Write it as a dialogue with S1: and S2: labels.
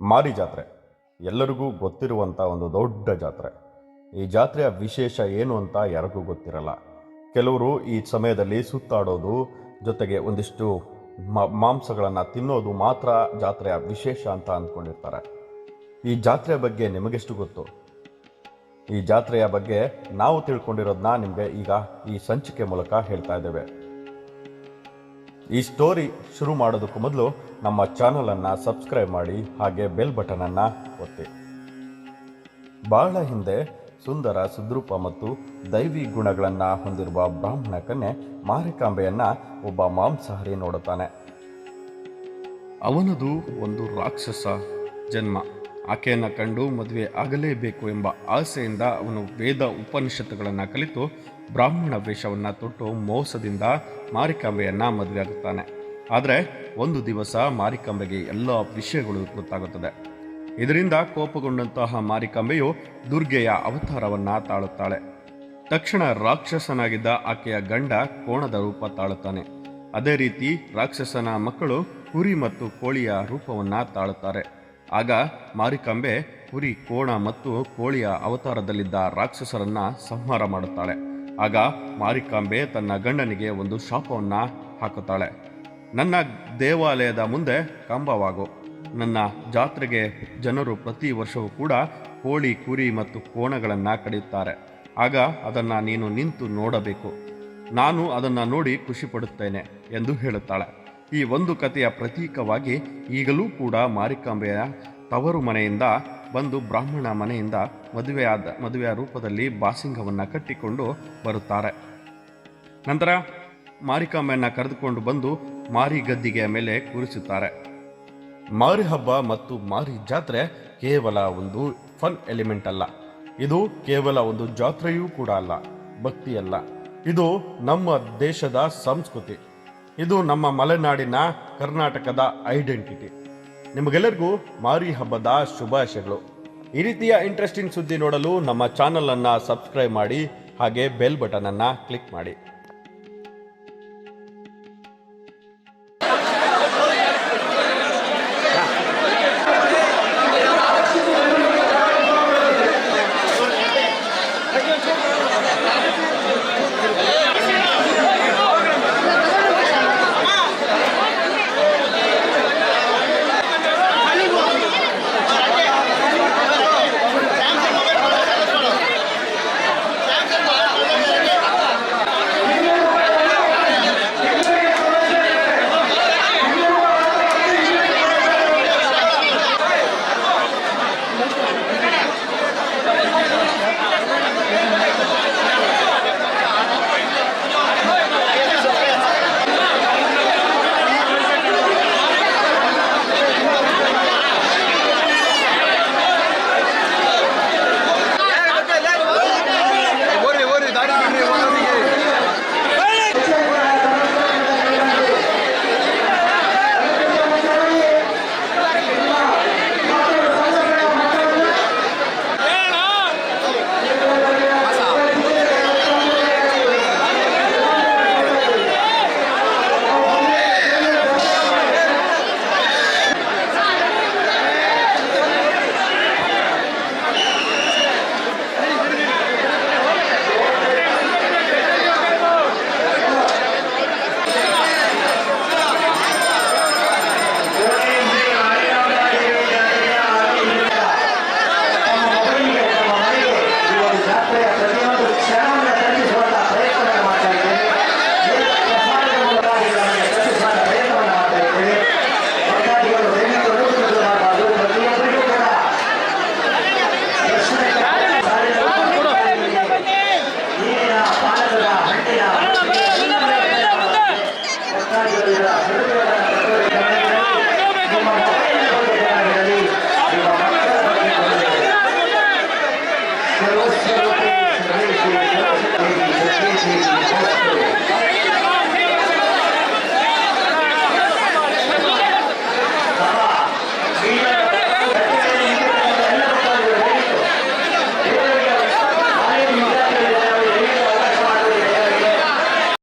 S1: ಮಾರಿ ಜಾತ್ರೆ. ಎಲ್ಲರಿಗೂ ಗೊತ್ತಿರುವಂಥ ಒಂದು ದೊಡ್ಡ ಜಾತ್ರೆ. ಈ ಜಾತ್ರೆಯ ವಿಶೇಷ ಏನು ಅಂತ ಯಾರಿಗೂ ಗೊತ್ತಿರಲ್ಲ. ಕೆಲವರು ಈ ಸಮಯದಲ್ಲಿ ಸುತ್ತಾಡೋದು, ಜೊತೆಗೆ ಒಂದಿಷ್ಟು ಮಾಂಸಗಳನ್ನು ತಿನ್ನೋದು ಮಾತ್ರ ಜಾತ್ರೆಯ ವಿಶೇಷ ಅಂತ ಅಂದ್ಕೊಂಡಿರ್ತಾರೆ. ಈ ಜಾತ್ರೆಯ ಬಗ್ಗೆ ನಿಮಗೆಷ್ಟು ಗೊತ್ತು? ಈ ಜಾತ್ರೆಯ ಬಗ್ಗೆ ನಾವು ತಿಳ್ಕೊಂಡಿರೋದನ್ನ ನಿಮಗೆ ಈಗ ಈ ಸಂಚಿಕೆ ಮೂಲಕ ಹೇಳ್ತಾ ಇದ್ದೇವೆ. ಈ ಸ್ಟೋರಿ ಶುರು ಮಾಡೋದಕ್ಕೂ ಮೊದಲು ನಮ್ಮ ಚಾನಲನ್ನು ಸಬ್ಸ್ಕ್ರೈಬ್ ಮಾಡಿ, ಹಾಗೆ ಬೆಲ್ ಬಟನನ್ನು ಒತ್ತಿ. ಬಹಳ ಹಿಂದೆ ಸುಂದರ, ಸುದ್ರೂಪ ಮತ್ತು ದೈವಿ ಗುಣಗಳನ್ನು ಹೊಂದಿರುವ ಬ್ರಾಹ್ಮಣ ಕನ್ಯೆ ಮಾರಿಕಾಂಬೆಯನ್ನು ಒಬ್ಬ ಮಾಂಸಾಹಾರಿ ನೋಡುತ್ತಾನೆ. ಅವನದು ಒಂದು ರಾಕ್ಷಸ ಜನ್ಮ. ಆಕೆಯನ್ನು ಕಂಡು ಮದುವೆ ಆಗಲೇಬೇಕು ಎಂಬ ಆಸೆಯಿಂದ ಅವನು ವೇದ ಉಪನಿಷತ್ತುಗಳನ್ನು ಕಲಿತು ಬ್ರಾಹ್ಮಣ ವೇಷವನ್ನು ತೊಟ್ಟು ಮೋಸದಿಂದ ಮಾರಿಕಾಂಬೆಯನ್ನು ಮದುವೆಯಾಗುತ್ತಾನೆ ಆದರೆ ಒಂದು ದಿವಸ ಮಾರಿಕಾಂಬೆಗೆ ಎಲ್ಲ ವಿಷಯಗಳು ಗೊತ್ತಾಗುತ್ತದೆ. ಇದರಿಂದ ಕೋಪಗೊಂಡಂತಹ ಮಾರಿಕಾಂಬೆಯು ದುರ್ಗೆಯ ಅವತಾರವನ್ನು ತಾಳುತ್ತಾಳೆ. ತಕ್ಷಣ ರಾಕ್ಷಸನಾಗಿದ್ದ ಆಕೆಯ ಗಂಡ ಕೋಣದ ರೂಪ ತಾಳುತ್ತಾನೆ. ಅದೇ ರೀತಿ ರಾಕ್ಷಸನ ಮಕ್ಕಳು ಕುರಿ ಮತ್ತು ಕೋಳಿಯ ರೂಪವನ್ನು ತಾಳುತ್ತಾರೆ. ಆಗ ಮಾರಿಕಾಂಬೆ ಕುರಿ, ಕೋಣ ಮತ್ತು ಕೋಳಿಯ ಅವತಾರದಲ್ಲಿದ್ದ ರಾಕ್ಷಸರನ್ನ ಸಂಹಾರ ಮಾಡುತ್ತಾಳೆ. ಆಗ ಮಾರಿಕಾಂಬೆ ತನ್ನ ಗಂಡನಿಗೆ ಒಂದು ಶಾಪವನ್ನು ಹಾಕುತ್ತಾಳೆ. ನನ್ನ ದೇವಾಲಯದ ಮುಂದೆ ಕಂಬವಾಗು. ನನ್ನ ಜಾತ್ರೆಗೆ ಜನರು ಪ್ರತಿ ವರ್ಷವೂ ಕೂಡ ಕೋಳಿ, ಕುರಿ ಮತ್ತು ಕೋಣಗಳನ್ನು ಕಡಿಯುತ್ತಾರೆ. ಆಗ ಅದನ್ನು ನೀನು ನಿಂತು ನೋಡಬೇಕು. ನಾನು ಅದನ್ನು ನೋಡಿ ಖುಷಿಪಡುತ್ತೇನೆ ಎಂದು ಹೇಳುತ್ತಾಳೆ. ಈ ಒಂದು ಕಥೆಯ ಪ್ರತೀಕವಾಗಿ ಈಗಲೂ ಕೂಡ ಮಾರಿಕಾಂಬೆಯ ತವರು ಮನೆಯಿಂದ ಬಂದು ಬ್ರಾಹ್ಮಣ ಮನೆಯಿಂದ ಮದುವೆಯಾದ, ಮದುವೆಯ ರೂಪದಲ್ಲಿ ಬಾಸಿಂಗವನ್ನು ಕಟ್ಟಿಕೊಂಡು ಬರುತ್ತಾರೆ. ನಂತರ ಮಾರಿಕಾಂಬೆಯನ್ನು ಕರೆದುಕೊಂಡು ಬಂದು ಮಾರಿ ಗದ್ದಿಗೆಯ ಮೇಲೆ ಕೂರಿಸುತ್ತಾರೆ. ಮಾರಿ ಹಬ್ಬ ಮತ್ತು ಮಾರಿ ಜಾತ್ರೆ ಕೇವಲ ಒಂದು ಫನ್ ಎಲಿಮೆಂಟ್ ಅಲ್ಲ. ಇದು ಕೇವಲ ಒಂದು ಜಾತ್ರೆಯೂ ಕೂಡ ಅಲ್ಲ ಭಕ್ತಿಯಲ್ಲ ಇದು ನಮ್ಮ ದೇಶದ ಸಂಸ್ಕೃತಿ. ಇದು ನಮ್ಮ ಮಲೆನಾಡಿನ ಕರ್ನಾಟಕದ ಐಡೆಂಟಿಟಿ ನಿಮಗೆಲ್ಲರಿಗೂ ಮಾರಿ ಹಬ್ಬದ ಶುಭಾಶಯಗಳು. ಈ ರೀತಿಯ ಇಂಟ್ರೆಸ್ಟಿಂಗ್ ಸುದ್ದಿ ನೋಡಲು ನಮ್ಮ ಚಾನಲನ್ನು ಸಬ್ಸ್ಕ್ರೈಬ್ ಮಾಡಿ, ಹಾಗೆ ಬೆಲ್ ಬಟನನ್ನು ಕ್ಲಿಕ್ ಮಾಡಿ.
S2: Roger.